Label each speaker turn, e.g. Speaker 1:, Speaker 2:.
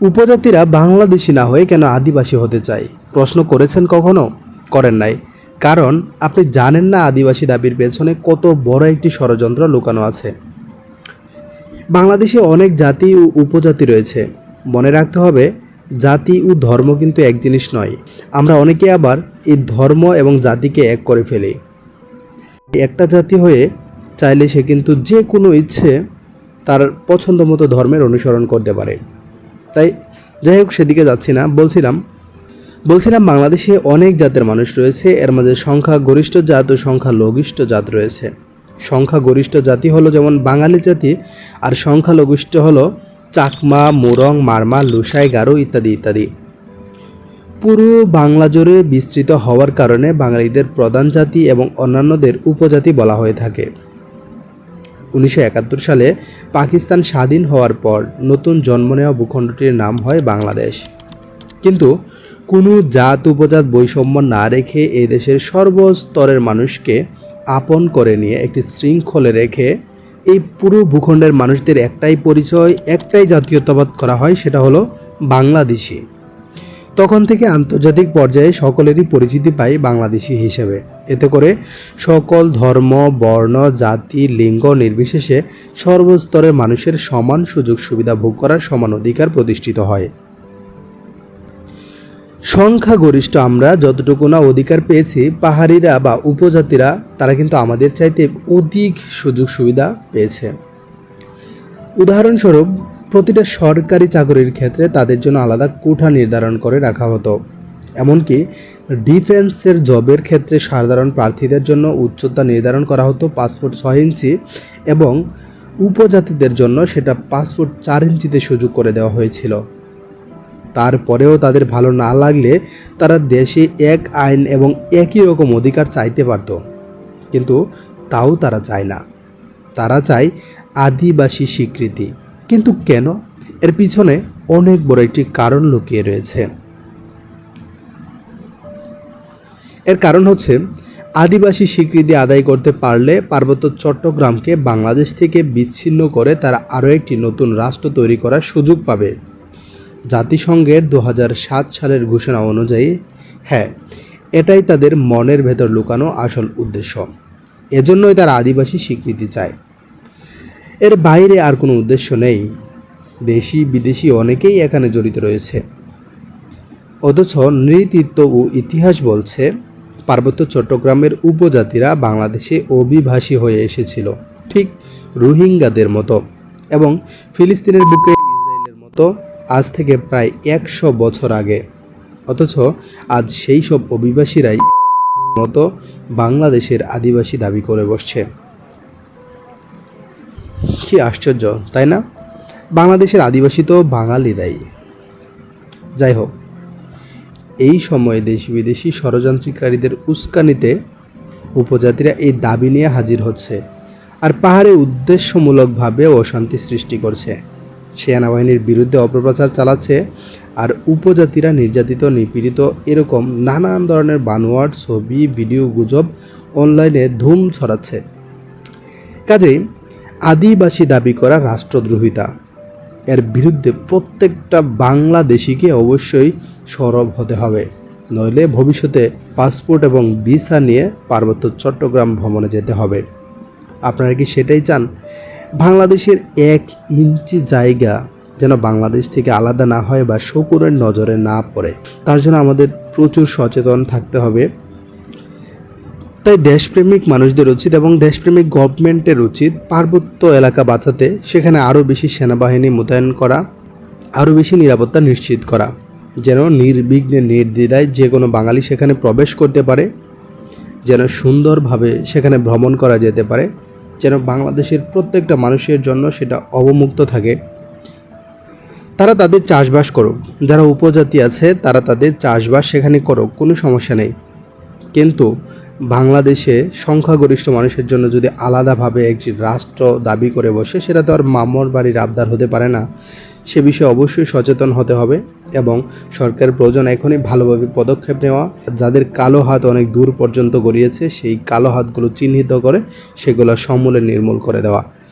Speaker 1: উপজাতিরা বাংলাদেশি না হয়ে কেন আদিবাসী হতে চায়? প্রশ্ন করেছেন কখনো? করেন নাই। কারণ, আপনি জানেন না আদিবাসী দাবির পেছনে কত বড় একটি ষড়যন্ত্র লুকানো আছে। বাংলাদেশে অনেক জাতি ও উপজাতি রয়েছে। মনে রাখতে হবে, জাতি ও ধর্ম কিন্তু এক জিনিস নয়। আমরা অনেকে আবার এই ধর্ম এবং জাতিকে এক করে ফেলি। একটা জাতি হয়ে চাইলে সে কিন্তু যে কোনো ইচ্ছে তার পছন্দ মতো ধর্মের অনুসরণ করতে পারে। তাই যাই হোক, সেদিকে যাচ্ছি না। বলছিলাম বলছিলাম বাংলাদেশে অনেক জাতের মানুষ রয়েছে। এর মাঝে সংখ্যা গরিষ্ঠ জাত ও সংখ্যা লঘিষ্ঠ জাত রয়েছে। সংখ্যা গরিষ্ঠ জাতি হলো যেমন বাঙালি জাতি, আর সংখ্যা লঘিষ্ঠ হলো চাকমা, মোরং, মারমা, লুসাই, গারো ইত্যাদি ইত্যাদি। পুরো বাংলা জুড়ে বিস্তৃত হওয়ার কারণে বাঙালিদের প্রধান জাতি এবং অন্যান্যদের উপজাতি বলা হয়ে থাকে। উনিশশো একাত্তর সালে পাকিস্তান স্বাধীন হওয়ার পর নতুন জন্ম নেওয়া ভূখণ্ডটির নাম হয় বাংলাদেশ। কিন্তু কোনো জাত উপজাত বৈষম্য না রেখে এই দেশের সর্বস্তরের মানুষকে আপন করে নিয়ে একটি শৃঙ্খলে রেখে এই পুরো ভূখণ্ডের মানুষদের একটাই পরিচয়, একটাই জাতীয়তাবাদ করা হয়, সেটা হলো বাংলাদেশি। তখন থেকে আন্তর্জাতিক পর্যায়ে সকলেরই পরিচিতি পায় বাংলাদেশি হিসেবে। এতে করে সকল ধর্ম, বর্ণ, জাতি, লিঙ্গ নির্বিশেষে সর্বস্তরের মানুষের সমান সুযোগ সুবিধা ভোগ করার সমান অধিকার প্রতিষ্ঠিত হয়। সংখ্যাগরিষ্ঠ আমরা যতটুকু না অধিকার পেয়েছি, পাহাড়িরা বা উপজাতিরা, তারা কিন্তু আমাদের চাইতে অধিক সুযোগ সুবিধা পেয়েছে। উদাহরণস্বরূপ প্রতিটা সরকারি চাকরির ক্ষেত্রে তাদের জন্য আলাদা কোঠা নির্ধারণ করে রাখা হতো। এমনকি ডিফেন্সের জবের ক্ষেত্রে সাধারণ প্রার্থীদের জন্য উচ্চতা নির্ধারণ করা হতো পাসপোর্ট ছয় ইঞ্চি এবং উপজাতিদের জন্য সেটা পাসপোর্ট চার ইঞ্চিতে সুযোগ করে দেওয়া হয়েছিল। তারপরেও তাদের ভালো না লাগলে তারা দেশে এক আইন এবং একই রকম অধিকার চাইতে পারত। কিন্তু তাও তারা চায় না। তারা চায় আদিবাসী স্বীকৃতি। কিন্তু কেন? এর পিছনে অনেক বড় একটি কারণ লুকিয়ে রয়েছে। এর কারণ হচ্ছে, আদিবাসী স্বীকৃতি আদায় করতে পারলে পার্বত্য চট্টগ্রামকে বাংলাদেশ থেকে বিচ্ছিন্ন করে তারা আরও একটি নতুন রাষ্ট্র তৈরি করার সুযোগ পাবে। জাতিসংঘের দু সালের ঘোষণা অনুযায়ী হ্যাঁ এটাই তাদের মনের ভেতর লুকানো আসল উদ্দেশ্য। এজন্যই তারা আদিবাসী স্বীকৃতি চায়। এর বাইরে আর কোনো উদ্দেশ্য নেই। দেশি, বিদেশি অনেকেই এখানে জড়িত রয়েছে। অথচ নৃতৃত্ব ও ইতিহাস বলছে, পার্বত্য চট্টগ্রামের উপজাতিরা বাংলাদেশে অভিবাসী হয়ে এসেছিল, ঠিক রোহিঙ্গাদের মতো এবং ফিলিস্তিনের বুকে ইসরায়েলের মতো আজ থেকে প্রায় একশো বছর আগে। অথচ আজ সেই সব অভিবাসীরাই মতো বাংলাদেশের আদিবাসী দাবি করে বসছে। কি আশ্চর্য, তাই না? বাংলাদেশের আদিবাসী তো বাঙালিরাই। যাই হোক, এই সময়ে দেশি বিদেশি ষড়যন্ত্রকারীদের উস্কানিতে উপজাতিরা এই দাবি নিয়ে হাজির হচ্ছে আর পাহাড়ে উদ্দেশ্যমূলকভাবে অশান্তি সৃষ্টি করছে। সেনাবাহিনীর বিরুদ্ধে অপপ্রচার চালাচ্ছে আর উপজাতিরা নির্যাতিত, নিপীড়িত এরকম নানান ধরনের বানোয়াট, ছবি, ভিডিও, গুজব অনলাইনে ধুম ছড়াচ্ছে। কাজেই আদিবাসী দাবি করা রাষ্ট্রদ্রোহিতা। এর বিরুদ্ধে প্রত্যেকটা বাংলাদেশিকে অবশ্যই সরব হতে হবে। নইলে ভবিষ্যতে পাসপোর্ট এবং ভিসা নিয়ে পার্বত্য চট্টগ্রাম ভ্রমণে যেতে হবে। আপনারা কি সেটাই চান? বাংলাদেশের এক ইঞ্চি জায়গা যেন বাংলাদেশ থেকে আলাদা না হয় বা শকুরের নজরে না পড়ে, তার জন্য আমাদের প্রচুর সচেতন থাকতে হবে। তাই দেশপ্রেমিক মানুষদের উচিত এবং দেশপ্রেমিক গভর্নমেন্টের উচিত পার্বত্য এলাকা বাঁচাতে, সেখানে আরও বেশি সেনাবাহিনী মোতায়েন করা, আরও বেশি নিরাপত্তা নিশ্চিত করা। যেন নির্বিঘ্নে নির্দ্বিধায় যে কোনো বাঙালি সেখানে প্রবেশ করতে পারে, যেন সুন্দরভাবে সেখানে ভ্রমণ করা যেতে পারে, যেন বাংলাদেশের প্রত্যেকটা মানুষের জন্য সেটা অবমুক্ত থাকে। তারা তাদের চাষবাস করুক, যারা উপজাতি আছে তারা তাদের চাষবাস সেখানে করুক, কোনো সমস্যা নেই। কিন্তু বাংলাদেশে সংখ্যাগরিষ্ঠ মানুষের জন্য যদি আলাদাভাবে একটি রাষ্ট্র দাবি করে বসে, সেটা তো আর মামর বাড়ির আবদার হতে পারে না। সে বিষয়ে অবশ্যই সচেতন হতে হবে এবং সরকার প্রয়োজন এখনই ভালোভাবে পদক্ষেপ নেওয়া। যাদের কালো হাত অনেক দূর পর্যন্ত গড়িয়েছে, সেই কালো হাতগুলো চিহ্নিত করে সেগুলো সমূলে নির্মূল করে দেওয়া।